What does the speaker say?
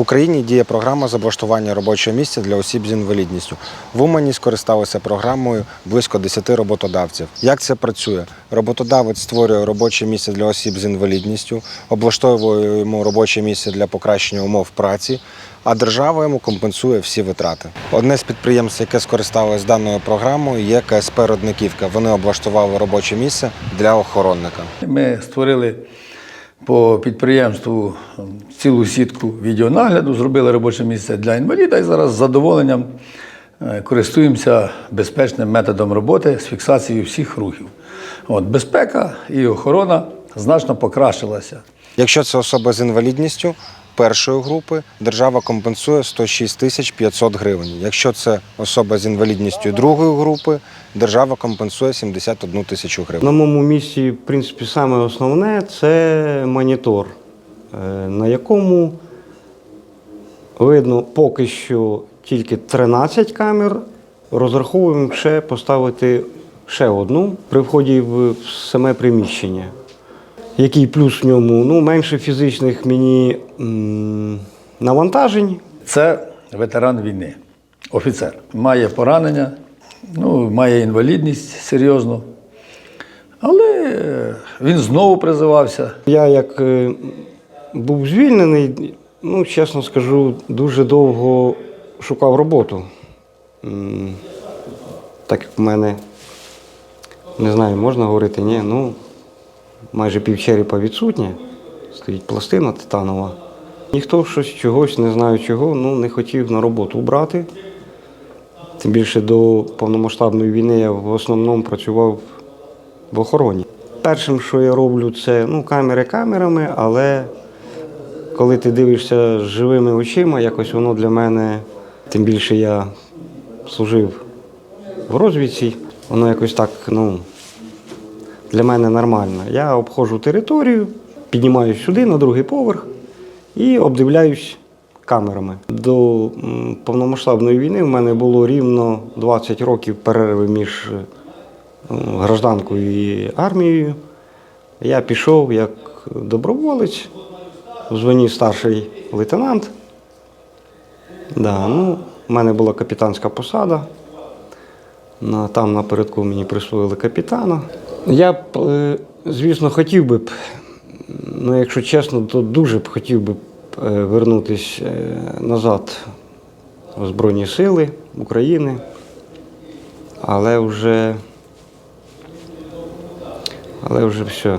Україні діє програма з облаштування робочого місця для осіб з інвалідністю. В Умані скористалися програмою близько 10 роботодавців. Як це працює? Роботодавець створює робоче місце для осіб з інвалідністю, облаштовує йому робоче місце для покращення умов праці, а держава йому компенсує всі витрати. Одне з підприємств, яке скористалось даною програмою, є КСП Родниківка. Вони облаштували робоче місце для охоронника. Ми створили по підприємству цілу сітку відеонагляду, зробили робоче місце для інваліда і зараз з задоволенням е, користуємося безпечним методом роботи з фіксацією всіх рухів. От, безпека і охорона значно покращилася. Якщо це особа з інвалідністю першої групи, держава компенсує 106 тисяч 500 гривень. Якщо це особа з інвалідністю другої групи, держава компенсує 71 тисячу гривень. На моєму місці, в принципі, саме основне це монітор, е, на якому видно поки що тільки 13 камер. Розраховуємо ще поставити ще одну при вході в саме приміщення. Який плюс в ньому? Ну, менше фізичних мені м, навантажень. Це ветеран війни, офіцер. Має поранення, ну, має інвалідність серйозну. Але е, він знову призивався. Я як е, був звільнений, ну, чесно скажу, дуже довго шукав роботу. М, Так як в мене, не знаю, можна говорити, ні, ну, майже півчерепа відсутнє, стоїть пластина титанова. Ніхто щось чогось, не знаю чого, ну, не хотів на роботу брати. Тим більше до повномасштабної війни я в основному працював в охороні. Першим, що я роблю, це ну, камери камерами, але коли ти дивишся живими очима, якось воно для мене, тим більше я служив в розвідці, воно якось так, ну, для мене нормально. Я обходжу територію, піднімаюсь сюди на другий поверх і обдивляюсь камерами. До повномасштабної війни в мене було рівно 20 років перерви між е, гражданкою і армією. Я пішов як доброволець, в званні старший лейтенант. Да, ну, у мене була капітанська посада. Там напередку мені присвоїли капітана. Я б, е, звісно, хотів би, ну якщо чесно, то дуже б хотів би е, вернутися е, назад в Збройні Сили України, але вже, але вже все.